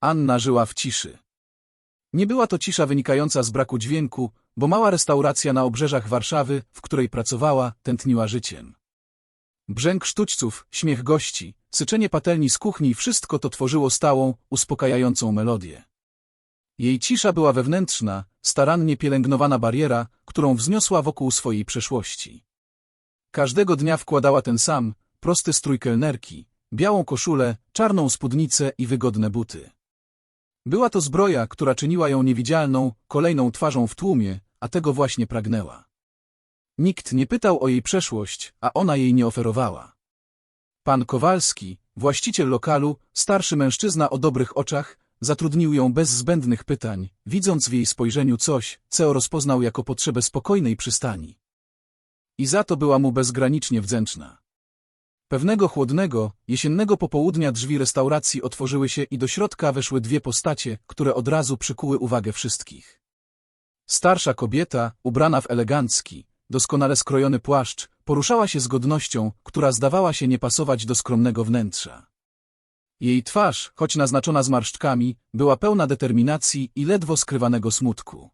Anna żyła w ciszy. Nie była to cisza wynikająca z braku dźwięku, bo mała restauracja na obrzeżach Warszawy, w której pracowała, tętniła życiem. Brzęk sztućców, śmiech gości, syczenie patelni z kuchni wszystko to tworzyło stałą, uspokajającą melodię. Jej cisza była wewnętrzna, starannie pielęgnowana bariera, którą wzniosła wokół swojej przeszłości. Każdego dnia wkładała ten sam, prosty strój kelnerki, białą koszulę, czarną spódnicę i wygodne buty. Była to zbroja, która czyniła ją niewidzialną, kolejną twarzą w tłumie, a tego właśnie pragnęła. Nikt nie pytał o jej przeszłość, a ona jej nie oferowała. Pan Kowalski, właściciel lokalu, starszy mężczyzna o dobrych oczach, zatrudnił ją bez zbędnych pytań, widząc w jej spojrzeniu coś, co rozpoznał jako potrzebę spokojnej przystani. I za to była mu bezgranicznie wdzięczna. Pewnego chłodnego, jesiennego popołudnia drzwi restauracji otworzyły się i do środka weszły dwie postacie, które od razu przykuły uwagę wszystkich. Starsza kobieta, ubrana w elegancki, doskonale skrojony płaszcz, poruszała się z godnością, która zdawała się nie pasować do skromnego wnętrza. Jej twarz, choć naznaczona zmarszczkami, była pełna determinacji i ledwo skrywanego smutku.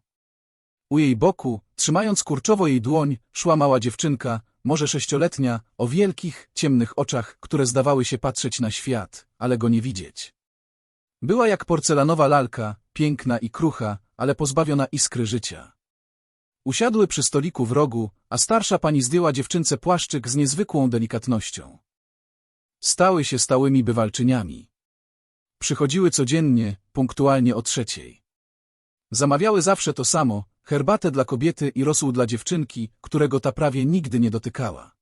U jej boku, trzymając kurczowo jej dłoń, szła mała dziewczynka, może sześcioletnia, o wielkich, ciemnych oczach, które zdawały się patrzeć na świat, ale go nie widzieć. Była jak porcelanowa lalka, piękna i krucha, ale pozbawiona iskry życia. Usiadły przy stoliku w rogu, a starsza pani zdjęła dziewczynce płaszczyk z niezwykłą delikatnością. Stały się stałymi bywalczyniami. Przychodziły codziennie, punktualnie o trzeciej. Zamawiały zawsze to samo, herbatę dla kobiety i rosół dla dziewczynki, którego ta prawie nigdy nie dotykała.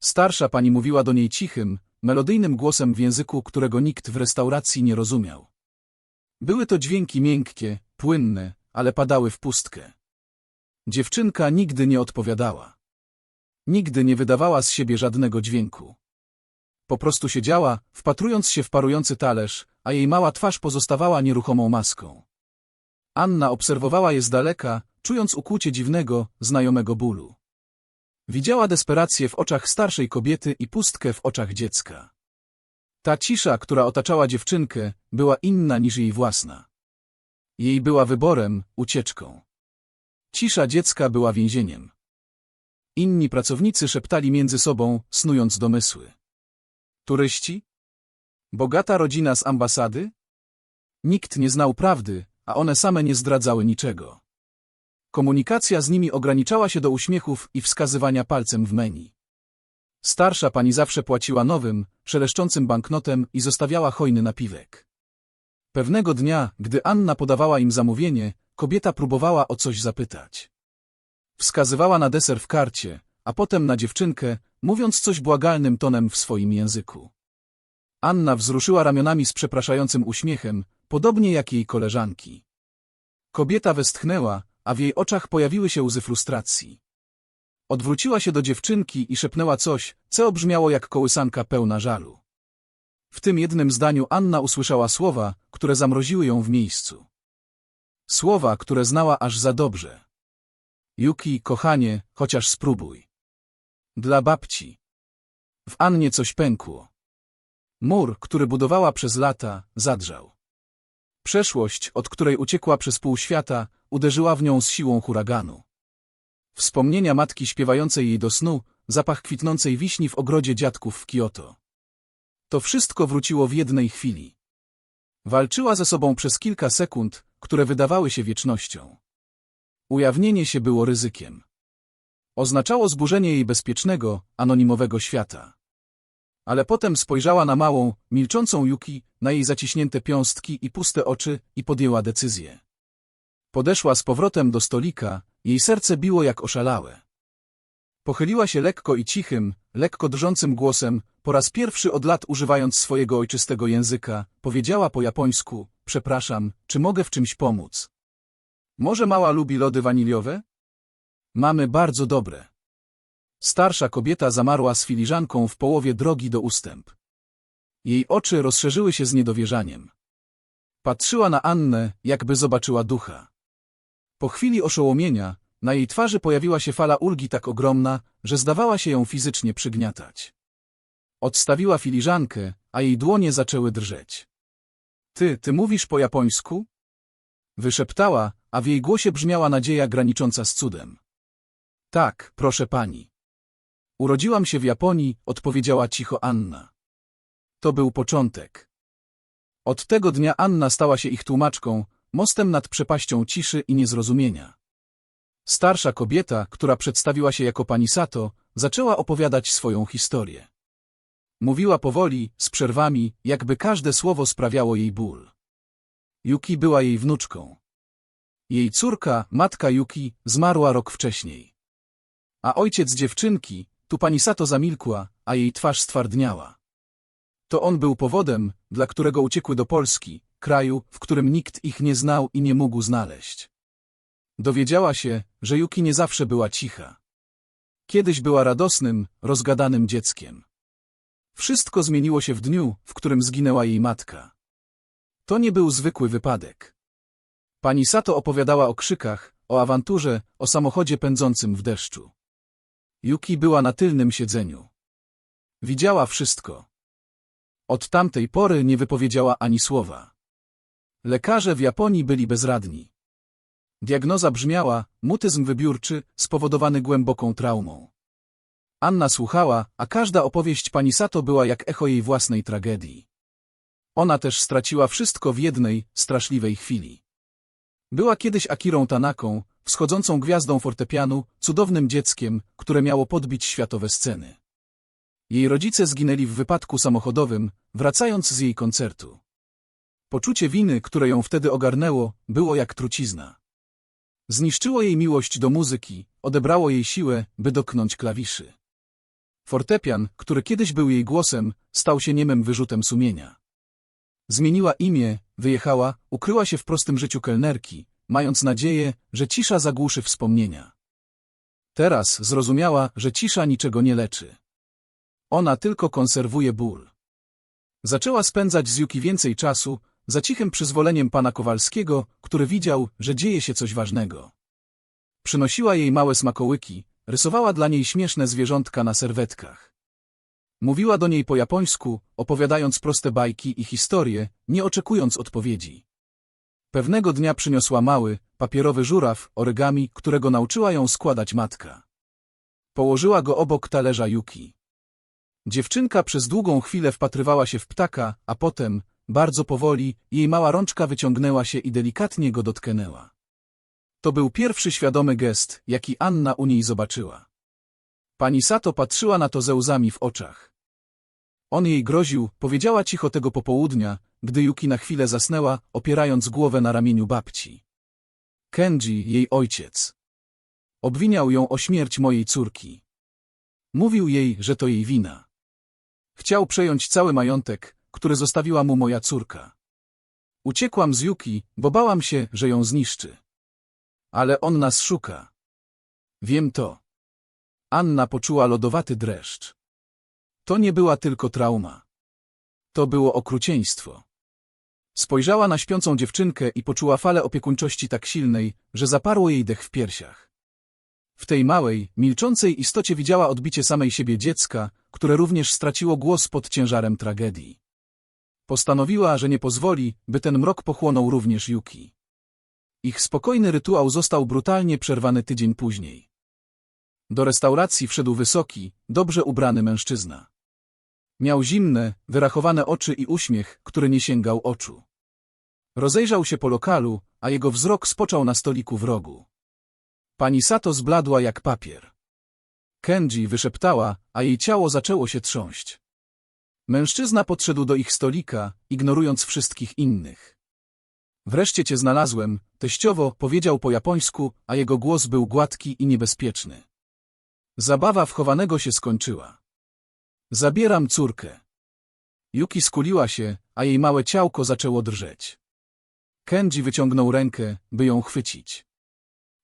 Starsza pani mówiła do niej cichym, melodyjnym głosem w języku, którego nikt w restauracji nie rozumiał. Były to dźwięki miękkie, płynne, ale padały w pustkę. Dziewczynka nigdy nie odpowiadała. Nigdy nie wydawała z siebie żadnego dźwięku. Po prostu siedziała, wpatrując się w parujący talerz, a jej mała twarz pozostawała nieruchomą maską. Anna obserwowała je z daleka, czując ukłucie dziwnego, znajomego bólu. Widziała desperację w oczach starszej kobiety i pustkę w oczach dziecka. Ta cisza, która otaczała dziewczynkę, była inna niż jej własna. Jej była wyborem, ucieczką. Cisza dziecka była więzieniem. Inni pracownicy szeptali między sobą, snując domysły. Turyści? Bogata rodzina z ambasady? Nikt nie znał prawdy, a one same nie zdradzały niczego. Komunikacja z nimi ograniczała się do uśmiechów i wskazywania palcem w menu. Starsza pani zawsze płaciła nowym, szeleszczącym banknotem i zostawiała hojny napiwek. Pewnego dnia, gdy Anna podawała im zamówienie, kobieta próbowała o coś zapytać. Wskazywała na deser w karcie, a potem na dziewczynkę, mówiąc coś błagalnym tonem w swoim języku. Anna wzruszyła ramionami z przepraszającym uśmiechem, podobnie jak jej koleżanki. Kobieta westchnęła, a w jej oczach pojawiły się łzy frustracji. Odwróciła się do dziewczynki i szepnęła coś, co brzmiało jak kołysanka pełna żalu. W tym jednym zdaniu Anna usłyszała słowa, które zamroziły ją w miejscu. Słowa, które znała aż za dobrze. Yuki, kochanie, chociaż spróbuj. Dla babci. W Annie coś pękło. Mur, który budowała przez lata, zadrżał. Przeszłość, od której uciekła przez pół świata, uderzyła w nią z siłą huraganu. Wspomnienia matki śpiewającej jej do snu, zapach kwitnącej wiśni w ogrodzie dziadków w Kioto. To wszystko wróciło w jednej chwili. Walczyła ze sobą przez kilka sekund, które wydawały się wiecznością. Ujawnienie się było ryzykiem. Oznaczało zburzenie jej bezpiecznego, anonimowego świata. Ale potem spojrzała na małą, milczącą Yuki, na jej zaciśnięte piąstki i puste oczy i podjęła decyzję. Podeszła z powrotem do stolika, jej serce biło jak oszalałe. Pochyliła się lekko i cichym, lekko drżącym głosem, po raz pierwszy od lat używając swojego ojczystego języka, powiedziała po japońsku, przepraszam, czy mogę w czymś pomóc? Może mała lubi lody waniliowe? Mamy bardzo dobre. Starsza kobieta zamarła z filiżanką w połowie drogi do ustęp. Jej oczy rozszerzyły się z niedowierzaniem. Patrzyła na Annę, jakby zobaczyła ducha. Po chwili oszołomienia, na jej twarzy pojawiła się fala ulgi tak ogromna, że zdawała się ją fizycznie przygniatać. Odstawiła filiżankę, a jej dłonie zaczęły drżeć. Ty, ty mówisz po japońsku? Wyszeptała, a w jej głosie brzmiała nadzieja granicząca z cudem. Tak, proszę pani. Urodziłam się w Japonii, odpowiedziała cicho Anna. To był początek. Od tego dnia Anna stała się ich tłumaczką, mostem nad przepaścią ciszy i niezrozumienia. Starsza kobieta, która przedstawiła się jako pani Sato, zaczęła opowiadać swoją historię. Mówiła powoli, z przerwami, jakby każde słowo sprawiało jej ból. Yuki była jej wnuczką. Jej córka, matka Yuki, zmarła rok wcześniej. A ojciec dziewczynki, tu pani Sato zamilkła, a jej twarz stwardniała. To on był powodem, dla którego uciekły do Polski, kraju, w którym nikt ich nie znał i nie mógł znaleźć. Dowiedziała się, że Yuki nie zawsze była cicha. Kiedyś była radosnym, rozgadanym dzieckiem. Wszystko zmieniło się w dniu, w którym zginęła jej matka. To nie był zwykły wypadek. Pani Sato opowiadała o krzykach, o awanturze, o samochodzie pędzącym w deszczu. Yuki była na tylnym siedzeniu. Widziała wszystko. Od tamtej pory nie wypowiedziała ani słowa. Lekarze w Japonii byli bezradni. Diagnoza brzmiała mutyzm wybiórczy spowodowany głęboką traumą. Anna słuchała, a każda opowieść pani Sato była jak echo jej własnej tragedii. Ona też straciła wszystko w jednej, straszliwej chwili. Była kiedyś Akirą Tanaką, wschodzącą gwiazdą fortepianu, cudownym dzieckiem, które miało podbić światowe sceny. Jej rodzice zginęli w wypadku samochodowym, wracając z jej koncertu. Poczucie winy, które ją wtedy ogarnęło, było jak trucizna. Zniszczyło jej miłość do muzyki, odebrało jej siłę, by dotknąć klawiszy. Fortepian, który kiedyś był jej głosem, stał się niemym wyrzutem sumienia. Zmieniła imię, wyjechała, ukryła się w prostym życiu kelnerki, mając nadzieję, że cisza zagłuszy wspomnienia. Teraz zrozumiała, że cisza niczego nie leczy. Ona tylko konserwuje ból. Zaczęła spędzać z Yuki więcej czasu, za cichym przyzwoleniem pana Kowalskiego, który widział, że dzieje się coś ważnego. Przynosiła jej małe smakołyki, rysowała dla niej śmieszne zwierzątka na serwetkach. Mówiła do niej po japońsku, opowiadając proste bajki i historie, nie oczekując odpowiedzi. Pewnego dnia przyniosła mały, papierowy żuraw, origami, którego nauczyła ją składać matka. Położyła go obok talerza Yuki. Dziewczynka przez długą chwilę wpatrywała się w ptaka, a potem, bardzo powoli, jej mała rączka wyciągnęła się i delikatnie go dotknęła. To był pierwszy świadomy gest, jaki Anna u niej zobaczyła. Pani Sato patrzyła na to ze łzami w oczach. On jej groził, powiedziała cicho tego popołudnia, gdy Yuki na chwilę zasnęła, opierając głowę na ramieniu babci. Kenji, jej ojciec. Obwiniał ją o śmierć mojej córki. Mówił jej, że to jej wina. Chciał przejąć cały majątek, który zostawiła mu moja córka. Uciekłam z Yuki, bo bałam się, że ją zniszczy. Ale on nas szuka. Wiem to. Anna poczuła lodowaty dreszcz. To nie była tylko trauma. To było okrucieństwo. Spojrzała na śpiącą dziewczynkę i poczuła falę opiekuńczości tak silnej, że zaparło jej dech w piersiach. W tej małej, milczącej istocie widziała odbicie samej siebie dziecka, które również straciło głos pod ciężarem tragedii. Postanowiła, że nie pozwoli, by ten mrok pochłonął również Yuki. Ich spokojny rytuał został brutalnie przerwany tydzień później. Do restauracji wszedł wysoki, dobrze ubrany mężczyzna. Miał zimne, wyrachowane oczy i uśmiech, który nie sięgał oczu. Rozejrzał się po lokalu, a jego wzrok spoczął na stoliku w rogu. Pani Sato zbladła jak papier. Kenji wyszeptała, a jej ciało zaczęło się trząść. Mężczyzna podszedł do ich stolika, ignorując wszystkich innych. Wreszcie cię znalazłem, teściowo, powiedział po japońsku, a jego głos był gładki i niebezpieczny. Zabawa wchowanego się skończyła. Zabieram córkę. Yuki skuliła się, a jej małe ciałko zaczęło drżeć. Kenji wyciągnął rękę, by ją chwycić.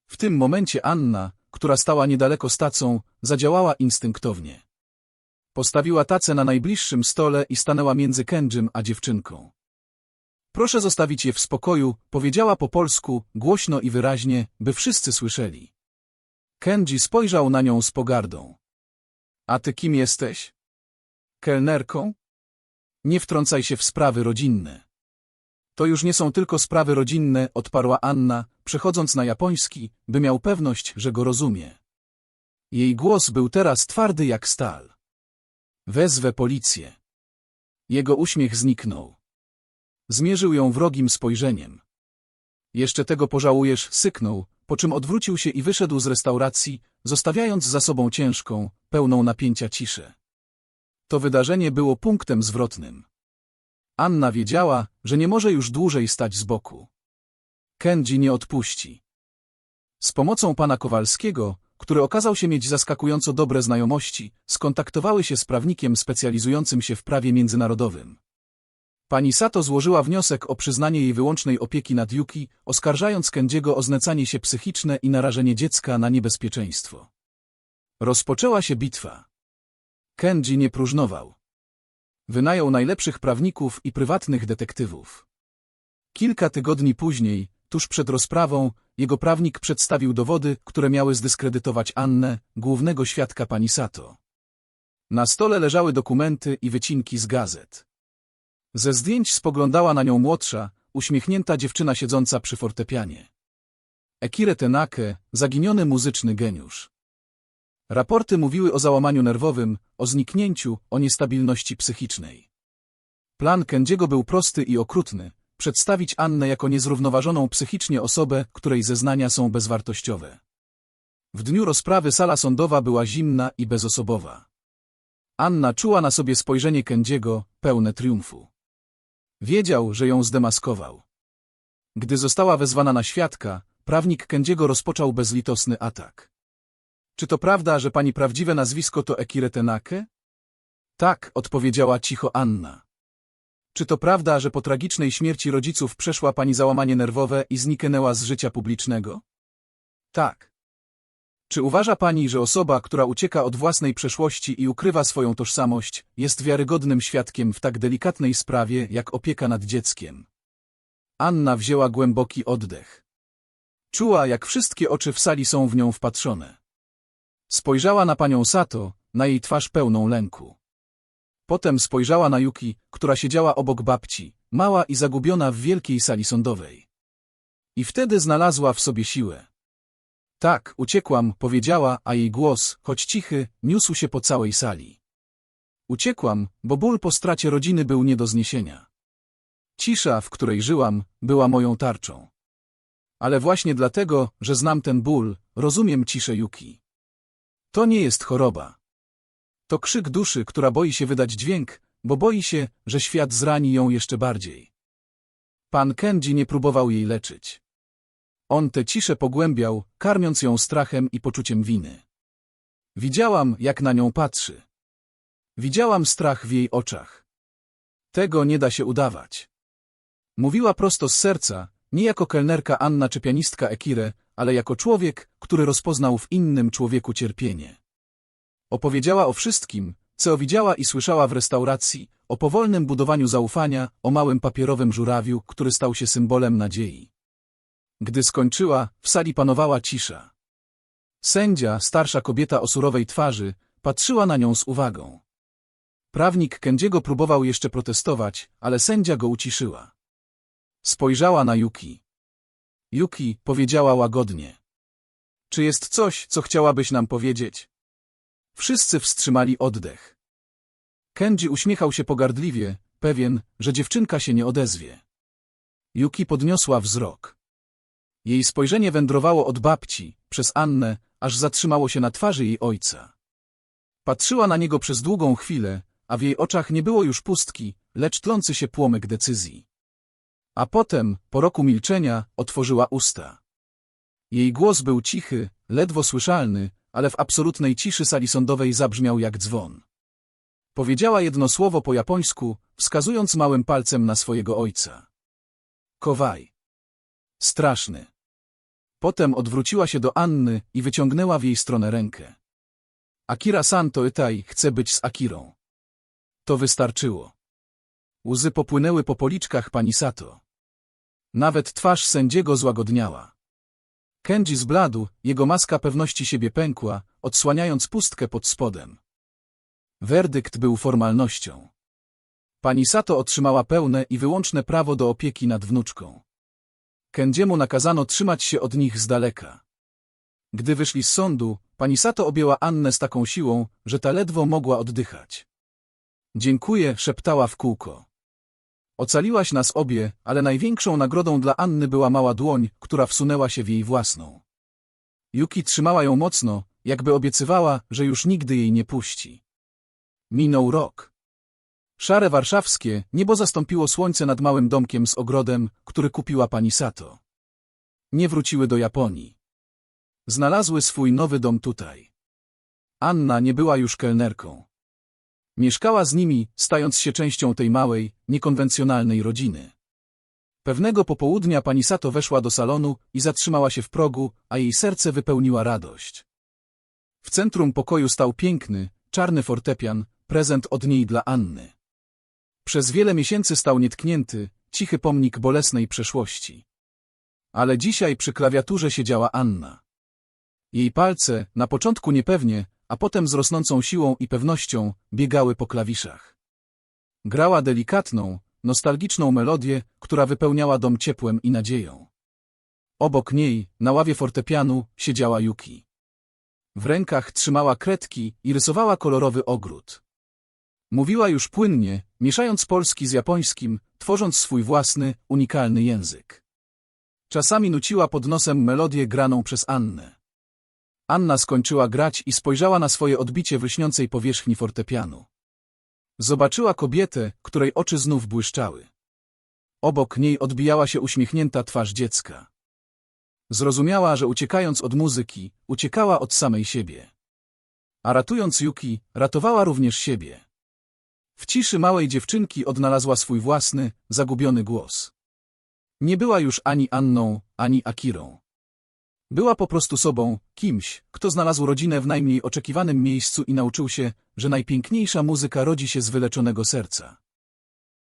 W tym momencie Anna, która stała niedaleko stacą, zadziałała instynktownie. Postawiła tacę na najbliższym stole i stanęła między Kenjim a dziewczynką. Proszę zostawić je w spokoju, powiedziała po polsku, głośno i wyraźnie, by wszyscy słyszeli. Kenji spojrzał na nią z pogardą. A ty kim jesteś? Kelnerką? Nie wtrącaj się w sprawy rodzinne. To już nie są tylko sprawy rodzinne, odparła Anna, przechodząc na japoński, by miał pewność, że go rozumie. Jej głos był teraz twardy jak stal. Wezwę policję. Jego uśmiech zniknął. Zmierzył ją wrogim spojrzeniem. Jeszcze tego pożałujesz, syknął, po czym odwrócił się i wyszedł z restauracji, zostawiając za sobą ciężką, pełną napięcia ciszę. To wydarzenie było punktem zwrotnym. Anna wiedziała, że nie może już dłużej stać z boku. Kenji nie odpuści. Z pomocą pana Kowalskiego, który okazał się mieć zaskakująco dobre znajomości, skontaktowały się z prawnikiem specjalizującym się w prawie międzynarodowym. Pani Sato złożyła wniosek o przyznanie jej wyłącznej opieki nad Yuki, oskarżając Kendiego o znęcanie się psychiczne i narażenie dziecka na niebezpieczeństwo. Rozpoczęła się bitwa. Kenji nie próżnował. Wynajął najlepszych prawników i prywatnych detektywów. Kilka tygodni później, tuż przed rozprawą, jego prawnik przedstawił dowody, które miały zdyskredytować Annę, głównego świadka pani Sato. Na stole leżały dokumenty i wycinki z gazet. Ze zdjęć spoglądała na nią młodsza, uśmiechnięta dziewczyna siedząca przy fortepianie. Ekire Tenake, zaginiony muzyczny geniusz. Raporty mówiły o załamaniu nerwowym, o zniknięciu, o niestabilności psychicznej. Plan Kendiego był prosty i okrutny, przedstawić Annę jako niezrównoważoną psychicznie osobę, której zeznania są bezwartościowe. W dniu rozprawy sala sądowa była zimna i bezosobowa. Anna czuła na sobie spojrzenie Kendiego, pełne triumfu. Wiedział, że ją zdemaskował. Gdy została wezwana na świadka, prawnik Kendiego rozpoczął bezlitosny atak. Czy to prawda, że pani prawdziwe nazwisko to Ekire Tenake? Tak, odpowiedziała cicho Anna. Czy to prawda, że po tragicznej śmierci rodziców przeszła pani załamanie nerwowe i zniknęła z życia publicznego? Tak. Czy uważa pani, że osoba, która ucieka od własnej przeszłości i ukrywa swoją tożsamość, jest wiarygodnym świadkiem w tak delikatnej sprawie, jak opieka nad dzieckiem? Anna wzięła głęboki oddech. Czuła, jak wszystkie oczy w sali są w nią wpatrzone. Spojrzała na panią Sato, na jej twarz pełną lęku. Potem spojrzała na Yuki, która siedziała obok babci, mała i zagubiona w wielkiej sali sądowej. I wtedy znalazła w sobie siłę. Tak, uciekłam, powiedziała, a jej głos, choć cichy, niósł się po całej sali. Uciekłam, bo ból po stracie rodziny był nie do zniesienia. Cisza, w której żyłam, była moją tarczą. Ale właśnie dlatego, że znam ten ból, rozumiem ciszę Yuki. To nie jest choroba. To krzyk duszy, która boi się wydać dźwięk, bo boi się, że świat zrani ją jeszcze bardziej. Pan Kenji nie próbował jej leczyć. On tę ciszę pogłębiał, karmiąc ją strachem i poczuciem winy. Widziałam, jak na nią patrzy. Widziałam strach w jej oczach. Tego nie da się udawać. Mówiła prosto z serca, nie jako kelnerka Anna czy pianistka Ekire, ale jako człowiek, który rozpoznał w innym człowieku cierpienie. Opowiedziała o wszystkim, co widziała i słyszała w restauracji, o powolnym budowaniu zaufania, o małym papierowym żurawiu, który stał się symbolem nadziei. Gdy skończyła, w sali panowała cisza. Sędzia, starsza kobieta o surowej twarzy, patrzyła na nią z uwagą. Prawnik Kędziego próbował jeszcze protestować, ale sędzia go uciszyła. Spojrzała na Yuki. Yuki powiedziała łagodnie. Czy jest coś, co chciałabyś nam powiedzieć? Wszyscy wstrzymali oddech. Kenji uśmiechał się pogardliwie, pewien, że dziewczynka się nie odezwie. Yuki podniosła wzrok. Jej spojrzenie wędrowało od babci, przez Annę, aż zatrzymało się na twarzy jej ojca. Patrzyła na niego przez długą chwilę, a w jej oczach nie było już pustki, lecz tlący się płomyk decyzji. A potem, po roku milczenia, otworzyła usta. Jej głos był cichy, ledwo słyszalny, ale w absolutnej ciszy sali sądowej zabrzmiał jak dzwon. Powiedziała jedno słowo po japońsku, wskazując małym palcem na swojego ojca. Kowaj. Straszny. Potem odwróciła się do Anny i wyciągnęła w jej stronę rękę. Akira Santo Etai chce być z Akirą. To wystarczyło. Łzy popłynęły po policzkach pani Sato. Nawet twarz sędziego złagodniała. Kenji zbladł, jego maska pewności siebie pękła, odsłaniając pustkę pod spodem. Werdykt był formalnością. Pani Sato otrzymała pełne i wyłączne prawo do opieki nad wnuczką. Kędziemu nakazano trzymać się od nich z daleka. Gdy wyszli z sądu, pani Sato objęła Annę z taką siłą, że ta ledwo mogła oddychać. Dziękuję, szeptała w kółko. Ocaliłaś nas obie, ale największą nagrodą dla Anny była mała dłoń, która wsunęła się w jej własną. Yuki trzymała ją mocno, jakby obiecywała, że już nigdy jej nie puści. Minął rok. Szare warszawskie niebo zastąpiło słońce nad małym domkiem z ogrodem, który kupiła pani Sato. Nie wróciły do Japonii. Znalazły swój nowy dom tutaj. Anna nie była już kelnerką. Mieszkała z nimi, stając się częścią tej małej, niekonwencjonalnej rodziny. Pewnego popołudnia pani Sato weszła do salonu i zatrzymała się w progu, a jej serce wypełniła radość. W centrum pokoju stał piękny, czarny fortepian, prezent od niej dla Anny. Przez wiele miesięcy stał nietknięty, cichy pomnik bolesnej przeszłości. Ale dzisiaj przy klawiaturze siedziała Anna. Jej palce, na początku niepewnie, a potem z rosnącą siłą i pewnością, biegały po klawiszach. Grała delikatną, nostalgiczną melodię, która wypełniała dom ciepłem i nadzieją. Obok niej, na ławie fortepianu, siedziała Yuki. W rękach trzymała kredki i rysowała kolorowy ogród. Mówiła już płynnie, mieszając polski z japońskim, tworząc swój własny, unikalny język. Czasami nuciła pod nosem melodię graną przez Annę. Anna skończyła grać i spojrzała na swoje odbicie w lśniącej powierzchni fortepianu. Zobaczyła kobietę, której oczy znów błyszczały. Obok niej odbijała się uśmiechnięta twarz dziecka. Zrozumiała, że uciekając od muzyki, uciekała od samej siebie. A ratując Yuki, ratowała również siebie. W ciszy małej dziewczynki odnalazła swój własny, zagubiony głos. Nie była już ani Anną, ani Akirą. Była po prostu sobą, kimś, kto znalazł rodzinę w najmniej oczekiwanym miejscu i nauczył się, że najpiękniejsza muzyka rodzi się z wyleczonego serca.